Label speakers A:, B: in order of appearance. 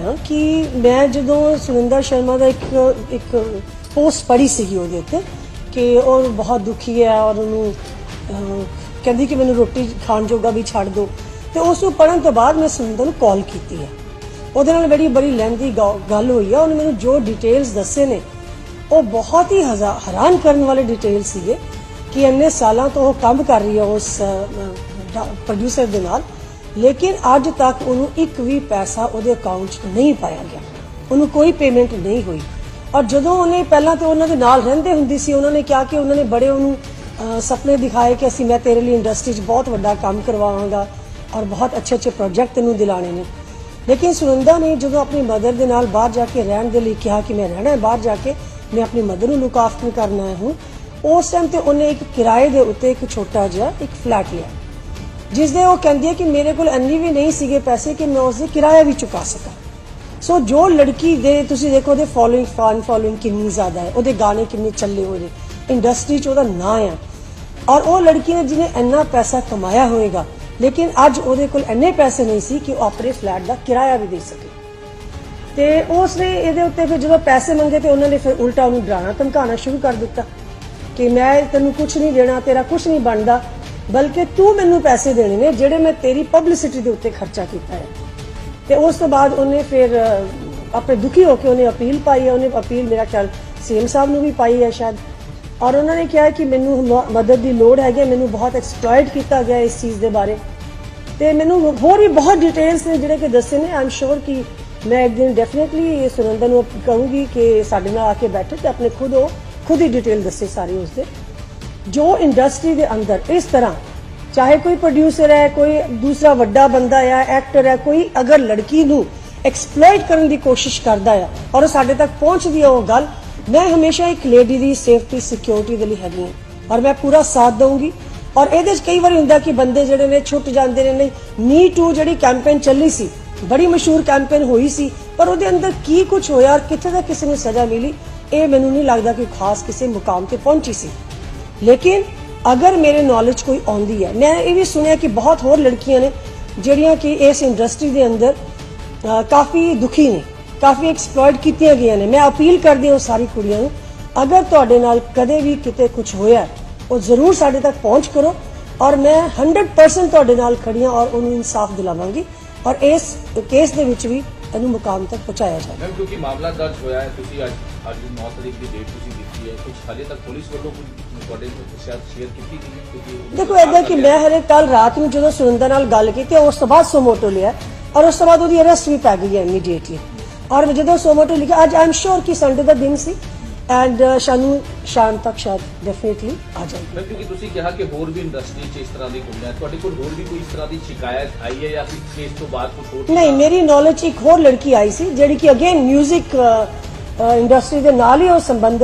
A: ਹਾਂ ਕਿ ਮੈਂ ਜਦੋਂ ਸੁਨਿੰਦਰ ਸ਼ਰਮਾ ਦਾ ਇੱਕ ਇੱਕ ਪੋਸਟ ਪੜ੍ਹੀ ਸੀਗੀ ਉਹਦੇ ਉੱਤੇ ਕਿ ਉਹ ਬਹੁਤ ਦੁਖੀ ਹੈ ਔਰ ਉਹਨੂੰ ਕਹਿੰਦੀ ਕਿ ਮੈਨੂੰ ਰੋਟੀ ਖਾਣ ਜੋਗਾ ਵੀ ਛੱਡ ਦਿਓ। ਤੇ ਉਸ ਨੂੰ ਪੜ੍ਹਨ ਤੋਂ ਬਾਅਦ ਮੈਂ ਸੁਨਿੰਦਰ ਨੂੰ ਕਾਲ ਕੀਤੀ ਹੈ। ਉਹਦੇ ਨਾਲ ਬੜੀ ਬੜੀ ਲੈਂਦੀ ਗੱਲ ਹੋਈ ਆ ਉਹਨੇ ਮੈਨੂੰ ਜੋ ਡਿਟੇਲਸ ਦੱਸੇ ਨੇ, ਉਹ ਬਹੁਤ ਹੀ ਹਜ਼ਾ- ਹੈਰਾਨ ਕਰਨ ਵਾਲੇ ਡਿਟੇਲਸ ਸੀਗੇ ਕਿ ਇੰਨੇ ਸਾਲਾਂ ਤੋਂ ਉਹ ਕੰਮ ਕਰ ਰਹੀ ਹੈ ਉਸ ਪ੍ਰੋਡਿਊਸਰ ਦੇ ਨਾਲ। ਲੇਕਿਨ ਅੱਜ ਤੱਕ ਉਹਨੂੰ ਇੱਕ ਵੀ ਪੈਸਾ ਉਹਦੇ ਅਕਾਊਂਟ 'ਚ ਨਹੀਂ ਪਾਇਆ ਗਿਆ। ਉਹਨੂੰ ਕੋਈ ਪੇਮੈਂਟ ਨਹੀਂ ਹੋਈ। ਔਰ ਜਦੋਂ ਉਹਨੇ ਪਹਿਲਾਂ ਤੇ ਉਹਨਾਂ ਦੇ ਨਾਲ ਰਹਿੰਦੇ ਹੁੰਦੀ ਸੀ ਉਹਨਾਂ ਨੇ ਕਿਹਾ ਕਿ ਉਹਨਾਂ ਨੇ ਬੜੇ ਉਹਨੂੰ ਅਹ, ਸੁਪਨੇ ਦਿਖਾਏ ਕਿ ਅਸੀਂ ਮੈਂ ਤੇਰੇ ਲਈ ਇੰਡਸਟਰੀ 'ਚ ਬਹੁਤ ਵੱਡਾ ਕੰਮ ਕਰਵਾਵਾਂਗਾ ਔਰ ਬਹੁਤ ਅੱਛੇ ਅੱਛੇ ਪ੍ਰੋਜੈਕਟ ਤੈਨੂੰ ਦਿਲਾਣੇ ਨੇ। ਲੇਕਿਨ ਸੁਨੰਦਾ ਨੇ ਜਦੋਂ ਆਪਣੀ ਮਦਰ ਦੇ ਨਾਲ ਬਾਹਰ ਜਾ ਕੇ ਰਹਿਣ ਦੇ ਲਈ ਕਿਹਾ ਕਿ ਮੈਂ ਰਹਿਣਾ ਹੈ ਬਾਹਰ ਜਾ ਕੇ ਮੈਂ ਆਪਣੀ ਮਦਰ ਨੂੰ ਲੁੱਕ ਆਫਟਰ ਕਰਨਾ ਹੈ ਹੁਣ ਉਸ ਟਾਈਮ ਤੇ ਉਹਨੇ ਇੱਕ ਕਿਰਾਏ ਦੇ ਉੱਤੇ ਇੱਕ ਛੋਟਾ ਜਿਹਾ ਇੱਕ ਫਲੈਟ ਲਿਆ। ਜਿਸ ਦੇ ਉਹ ਕਹਿੰਦੀ ਹੈ ਕਿ ਮੇਰੇ ਕੋਲ ਇੰਨੀ ਵੀ ਨਹੀਂ ਸੀਗੇ ਪੈਸੇ ਕਿ ਮੈਂ ਉਸ ਦੇ ਕਿਰਾਇਆ ਵੀ ਚੁਕਾ ਸਕਾਂ। ਸੋ ਜੋ ਲੜਕੀ ਦੇ ਤੁਸੀਂ ਦੇਖੋ ਉਹਦੇ ਫੋਲੋਇੰਗ ਫਨ ਫੋਲੋਇੰਗ ਕਿੰਨੀ ਜ਼ਿਆਦਾ ਹੈ, ਉਹਦੇ ਗਾਣੇ ਕਿੰਨੇ ਚੱਲੇ ਹੋਏ ਨੇ ਇੰਡਸਟਰੀ 'ਚ ਉਹਦਾ ਨਾਂ ਆ। ਔਰ ਉਹ ਲੜਕੀ ਨੇ ਜਿਹਨੇ ਇੰਨਾ ਪੈਸਾ ਕਮਾਇਆ ਹੋਵੇਗਾ ਲੇਕਿਨ ਅੱਜ ਉਹਦੇ ਕੋਲ ਇੰਨੇ ਪੈਸੇ ਨਹੀਂ ਸੀ ਕਿ ਉਹ ਆਪਣੇ ਫਲੈਟ ਦਾ ਕਿਰਾਇਆ ਵੀ ਦੇ ਸਕੇ। ਤੇ ਉਸ ਨੇ ਇਹਦੇ ਉੱਤੇ ਫਿਰ ਜਦੋਂ ਪੈਸੇ ਮੰਗੇ ਤੇ ਉਹਨਾਂ ਨੇ ਫਿਰ ਉਲਟਾ ਉਹਨੂੰ ਡਰਾਣਾ, ਧਮਕਾਉਣਾ ਸ਼ੁਰੂ ਕਰ ਦਿੱਤਾ ਕਿ ਮੈਂ ਤੈਨੂੰ ਕੁਝ ਨਹੀਂ ਦੇਣਾ, ਤੇਰਾ ਕੁਝ ਨਹੀਂ ਬਣਦਾ। ਬਲਕਿ ਤੂੰ ਮੈਨੂੰ ਪੈਸੇ ਦੇਣੇ ਨੇ ਜਿਹੜੇ ਮੈਂ ਤੇਰੀ ਪਬਲਿਸਿਟੀ ਦੇ ਉੱਤੇ ਖਰਚਾ ਕੀਤਾ ਹੈ। ਤੇ ਉਸ ਤੋਂ ਬਾਅਦ ਉਹਨੇ ਫਿਰ ਆਪਣੇ ਦੁਖੀ ਹੋ ਕੇ ਉਹਨੇ ਅਪੀਲ ਪਾਈ ਹੈ ਉਹਨੇ ਅਪੀਲ ਮੇਰਾ ਖਿਆਲ ਸੀਐਮ ਸਾਹਿਬ ਨੂੰ ਵੀ ਪਾਈ ਹੈ ਸ਼ਾਇਦ। ਔਰ ਉਹਨਾਂ ਨੇ ਕਿਹਾ ਕਿ ਮੈਨੂੰ ਮਦਦ ਦੀ ਲੋੜ ਹੈਗੀ ਹੈ, ਮੈਨੂੰ ਬਹੁਤ ਐਕਸਪਲੋਇਟ ਕੀਤਾ ਗਿਆ ਇਸ ਚੀਜ਼ ਦੇ ਬਾਰੇ। ਤੇ ਮੈਨੂੰ ਹੋਰ ਵੀ ਬਹੁਤ ਡਿਟੇਲਸ ਨੇ ਜਿਹੜੇ ਕਿ ਦੱਸੇ ਨੇ। ਆਮ ਸ਼ੋਰ ਕਿ ਮੈਂ ਇੱਕ ਦਿਨ ਡੈਫੀਨਿਟਲੀ ਇਹ ਨੂੰ ਕਹੂੰਗੀ ਕਿ ਸਾਡੇ ਨਾਲ ਆ ਕੇ ਬੈਠੇ ਤੇ ਆਪਣੇ ਖੁਦ ਉਹ ਖੁਦ ਹੀ ਡਿਟੇਲ ਦੱਸੇ ਸਾਰੀ ਉਸਦੇ। ਜੋ ਇੰਡਸਟਰੀ ਦੇ ਅੰਦਰ ਇਸ ਤਰ੍ਹਾਂ, ਚਾਹੇ ਕੋਈ ਪ੍ਰੋਡਿਊਸਰ ਹੈ, ਕੋਈ ਦੂਸਰਾ ਵੱਡਾ ਬੰਦਾ ਹੈ ਐਕਟਰ ਹੈ, ਕੋਈ ਅਗਰ ਲੜਕੀ ਨੂੰ ਐਕਸਪਲੋਇਟ ਕਰਨ ਦੀ ਕੋਸ਼ਿਸ਼ ਕਰਦਾ ਹੈ ਔਰ ਸਾਡੇ ਤੱਕ ਪਹੁੰਚਦੀ ਹੈ ਉਹ ਗੱਲ, ਮੈਂ ਹਮੇਸ਼ਾ ਇੱਕ ਲੇਡੀ ਦੀ ਸੇਫਟੀ ਸਿਕਿਉਰਿਟੀ ਦੇ ਲਈ ਹੈਗੀ ਹਾਂ ਔਰ ਮੈਂ ਪੂਰਾ ਸਾਥ ਦਊਂਗੀ ਔਰ ਇਹਦੇ 'ਚ ਕਈ ਵਾਰੀ ਹੁੰਦਾ ਕਿ ਬੰਦੇ ਜਿਹੜੇ ਨੇ ਛੁੱਟ ਜਾਂਦੇ ਨੇ, ਨਹੀਂ ਨੀ ਟੂ ਜਿਹੜੀ ਕੈਂਪੇਨ ਚੱਲੀ ਸੀ, ਬੜੀ ਮਸ਼ਹੂਰ ਕੈਂਪੇਨ ਹੋਈ ਸੀ, ਪਰ ਉਹਦੇ ਅੰਦਰ ਕੀ ਕੁਝ ਹੋਇਆ ਔਰ ਕਿੱਥੇ ਤੱਕ ਕਿਸੇ ਨੂੰ ਸਜ਼ਾ ਮਿਲੀ, ਇਹ ਮੈਨੂੰ ਨਹੀਂ ਲੱਗਦਾ ਕਿ ਖਾਸ ਕਿਸੇ ਮੁਕਾਮ ਤੇ ਪਹੁੰਚੀ ਸੀ। ਲੇਕਿਨ ਅਗਰ ਮੇਰੇ ਨੌਲੇਜ ਕੋਈ ਆਉਂਦੀ ਹੈ, ਮੈਂ ਇਹ ਵੀ ਸੁਣਿਆ ਕਿ ਬਹੁਤ ਹੋਰ ਲੜਕੀਆਂ ਨੇ ਜਿਹੜੀਆਂ ਕਿ ਇਸ ਇੰਡਸਟਰੀ ਦੇ ਅੰਦਰ ਕਾਫੀ ਦੁਖੀ ਨੇ, ਕਾਫੀ ਐਕਸਪਲੋਇਟ ਕੀਤੀਆਂ ਗਈਆਂ ਨੇ। ਮੈਂ ਅਪੀਲ ਕਰਦੀ ਹਾਂ ਉਹ ਸਾਰੀ ਕੁੜੀਆਂ ਨੂੰ, ਅਗਰ ਤੁਹਾਡੇ ਨਾਲ ਕਦੇ ਵੀ ਕਿਤੇ ਕੁਝ ਹੋਇਆ, ਉਹ ਜ਼ਰੂਰ ਸਾਡੇ ਤੱਕ ਪਹੁੰਚ ਕਰੋ ਔਰ ਮੈਂ 100% ਤੁਹਾਡੇ ਨਾਲ ਖੜੀਆਂ ਔਰ ਉਹਨੂੰ ਇਨਸਾਫ ਦਿਲਾਵਾਂਗੀ। ਔਰ ਇਸ ਕੇਸ ਦੇ ਵਿੱਚ ਵੀ ਇਹਨੂੰ ਮੁਕਾਮ ਤੱਕ ਪਹੁੰਚਾਇਆ ਜਾਏ
B: ਮੈਮ ਕਿਉਂਕਿ ਮਾਮਲਾ ਦਰਜ ਹੋਇਆ ਹੈ ਤੁਸੀਂ ਅੱਜ ਅੱਜ 9 ਤਰੀਕ ਦੀ ਡੇਟ ਤੁਸੀਂ ਦਿੱਤੀ ਹੈ। ਕੁਝ ਹਾਲੇ ਤੱਕ ਪੁਲਿਸ ਵੱਲੋਂ ਕੁਝ ਤੁਹਾਡੇ ਸ਼ਾਇਦ ਸ਼ੇਅਰ ਕੀਤੀ ਗਈ ਹੈ? ਕਿਉਂਕਿ
A: ਦੇਖੋ ਏਦਾਂ ਕਿ ਮੈਂ ਹਰੇ ਕੱਲ ਰਾਤ ਨੂੰ ਜਦੋਂ ਸੁਰਿੰਦਰ ਨਾਲ ਗੱਲ ਕੀਤੀ ਉਸ ਤੋਂ ਬਾਅਦ ਸੋਮੋਟੋ ਲਿਆ ਔਰ ਉਸ ਤੋਂ ਬਾਅਦ ਉਹਦੀ ਅਰੈਸਟ ਵੀ ਪੈ ਗਈ ਹੈ ਇਮੀਡੀਏਟਲੀ ਔਰ ਜਦੋਂ ਸੋਮੋਟੋ ਲਿਖਿਆ ਅੱਜ ਆਮ ਸ਼ੋਰ ਕਿ ਸੰਡੇ ਦਾ ਦਿਨ ਸੀ। ਐਂਡ ਸ਼ਾਨੂ ਸ਼ਾਮ ਤੱਕ ਸ਼ਾਇਦ ਡੈਫੀਨਿਟਲੀ ਆ ਜਾਏਗੀ
B: ਕਿਉਂਕਿ ਤੁਸੀਂ ਕਿਹਾ ਕਿ ਹੋਰ ਵੀ ਇੰਡਸਟਰੀ 'ਚ ਇਸ ਤਰ੍ਹਾਂ ਦੀ ਕੁੜੀਆਂ ਹੈ। ਤੁਹਾਡੇ ਕੋਲ ਹੋਰ ਵੀ ਕੋਈ ਇਸ ਤਰ੍ਹਾਂ ਦੀ ਸ਼ਿਕਾਇਤ ਆਈ ਹੈ ਜਾਂ ਫਿਰ ਕੇਸ ਤੋਂ ਬਾਅਦ ਕੁਝ ਹੋਰ
A: ਨਹੀਂ ਮੇਰੀ ਨੌਲੇਜ ਇੱਕ ਹੋਰ ਲੜਕੀ ਆਈ ਸੀ ਜਿਹੜੀ ਕਿ ਅਗੇਨ 뮤직 ਇੰਡਸਟਰੀ ਦੇ ਨਾਲ ਹੀ ਉਹ ਸੰਬੰਧ